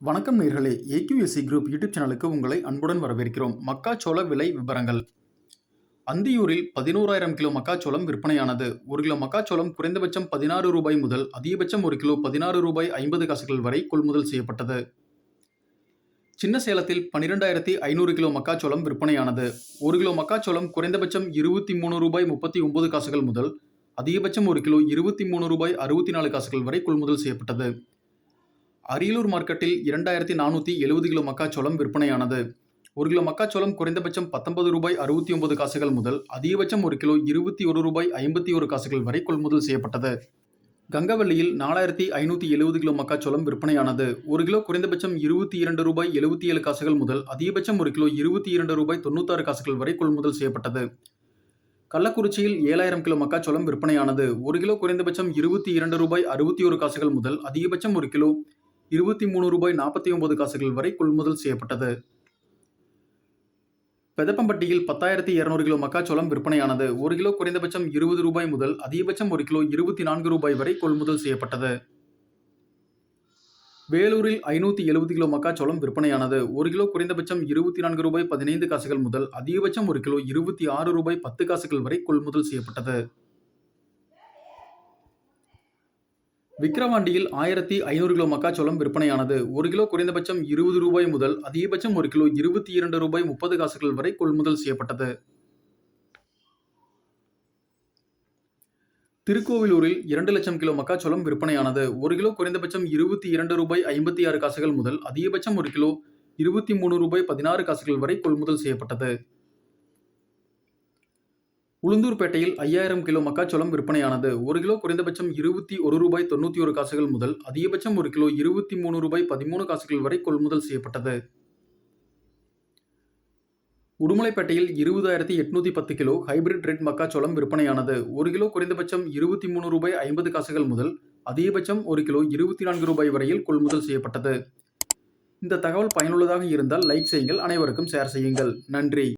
வணக்கம் நேர்களே. AQSC group YouTube சேனலுக்கு உங்களை அன்புடன் வரவேற்கிறோம். மக்காச்சோள விலை விவரங்கள் அந்தியூரில் பதினோராயிரம் கிலோ மக்காச்சோளம் விற்பனையானது. ஒரு கிலோ மக்காச்சோளம் குறைந்தபட்சம் பதினாறு ரூபாய் முதல் அதிகபட்சம் ஒரு கிலோ பதினாறு ரூபாய் ஐம்பது காசுகள் வரை கொள்முதல் செய்யப்பட்டது. சின்ன சேலத்தில் பன்னிரெண்டாயிரத்தி ஐநூறு கிலோ மக்காச்சோளம் விற்பனையானது. ஒரு கிலோ மக்காச்சோளம் குறைந்தபட்சம் இருபத்தி மூணு ரூபாய் முப்பத்தி ஒன்பது காசுகள் முதல் அதிகபட்சம் ஒரு கிலோ இருபத்தி மூணு ரூபாய் அறுபத்தி நாலு காசுகள் வரை கொள்முதல் செய்யப்பட்டது. அரியலூர் மார்க்கெட்டில் இரண்டாயிரத்தி நானூற்றி எழுபது கிலோ மக்காச்சோளம் விற்பனையானது. ஒரு கிலோ மக்காச்சோளம் குறைந்தபட்சம் பத்தொன்பது ரூபாய் அறுபத்தி ஒன்பது காசுகள் முதல் அதிகபட்சம் ஒரு கிலோ இருபத்தி ஒரு ரூபாய் ஐம்பத்தி ஒரு காசுகள் வரை கொள்முதல் செய்யப்பட்டது. கங்கவல்லியில் நாலாயிரத்தி ஐநூற்றி எழுபது கிலோ மக்காச்சோளம் விற்பனையானது. ஒரு கிலோ குறைந்தபட்சம் இருபத்தி இரண்டு ரூபாய் எழுபத்தி ஏழு காசுகள் முதல் அதிகபட்சம் ஒரு கிலோ இருபத்தி இரண்டு ரூபாய் தொண்ணூத்தாறு காசுகள் வரை கொள்முதல் செய்யப்பட்டது. கள்ளக்குறிச்சியில் ஏழாயிரம் கிலோ மக்காச்சோளம் விற்பனையானது. ஒரு கிலோ குறைந்தபட்சம் இருபத்தி இரண்டு ரூபாய் அறுபத்தி ஒரு காசுகள் முதல் அதிகபட்சம் ஒரு கிலோ இருபத்தி மூணு ரூபாய் நாற்பத்தி ஒன்பது காசுகள் வரை கொள்முதல் செய்யப்பட்டது. பெதப்பம்பட்டியில் பத்தாயிரத்தி இருநூறு கிலோ மக்காச்சோளம் விற்பனையானது. ஒரு கிலோ குறைந்தபட்சம் இருபது ரூபாய் முதல் அதிகபட்சம் ஒரு கிலோ இருபத்தி நான்கு ரூபாய் வரை கொள்முதல் செய்யப்பட்டது. வேலூரில் ஐநூற்றி எழுபது கிலோ மக்காச்சோளம் விற்பனையானது. ஒரு கிலோ குறைந்தபட்சம் இருபத்தி நான்கு ரூபாய் பதினைந்து காசுகள் முதல் அதிகபட்சம் ஒரு கிலோ இருபத்தி ஆறு ரூபாய் பத்து காசுகள் வரை கொள்முதல் செய்யப்பட்டது. விக்கிரவாண்டியில் ஆயிரத்தி ஐநூறு கிலோ மக்காச்சோளம் விற்பனையானது. ஒரு கிலோ குறைந்தபட்சம் இருபது ரூபாய் முதல் அதிகபட்சம் ஒரு கிலோ இருபத்தி இரண்டு ரூபாய் முப்பது காசுகள் வரை கொள்முதல் செய்யப்பட்டது. திருக்கோவிலூரில் இரண்டு லட்சம் கிலோ மக்காச்சோளம் விற்பனையானது. ஒரு கிலோ குறைந்தபட்சம் இருபத்தி இரண்டு ரூபாய் ஐம்பத்தி ஆறு காசுகள் முதல் அதிகபட்சம் ஒரு கிலோ இருபத்தி மூணு ரூபாய் பதினாறு காசுகள் வரை கொள்முதல் செய்யப்பட்டது. உளுந்தூர்பேட்டையில் ஐயாயிரம் கிலோ மக்காச்சோளம் விற்பனையானது. ஒரு கிலோ குறைந்தபட்சம் இருபத்தி ஒரு ரூபாய் தொண்ணூற்றி ஒரு காசுகள் முதல் அதிகபட்சம் ஒரு கிலோ இருபத்தி மூணு ரூபாய் பதிமூணு காசுகள் வரை கொள்முதல் செய்யப்பட்டது. உடுமலைப்பேட்டையில் இருபதாயிரத்தி எட்நூத்தி பத்து கிலோ ஹைபிரிட் ரெட் மக்காச்சோளம் விற்பனையானது. ஒரு கிலோ குறைந்தபட்சம் இருபத்தி மூணு ரூபாய் ஐம்பது காசுகள் முதல் அதிகபட்சம் ஒரு கிலோ இருபத்தி நான்கு ரூபாய் வரையில் கொள்முதல் செய்யப்பட்டது. இந்த தகவல் பயனுள்ளதாக இருந்தால் லைக் செய்யுங்கள். அனைவருக்கும் ஷேர் செய்யுங்கள். நன்றி.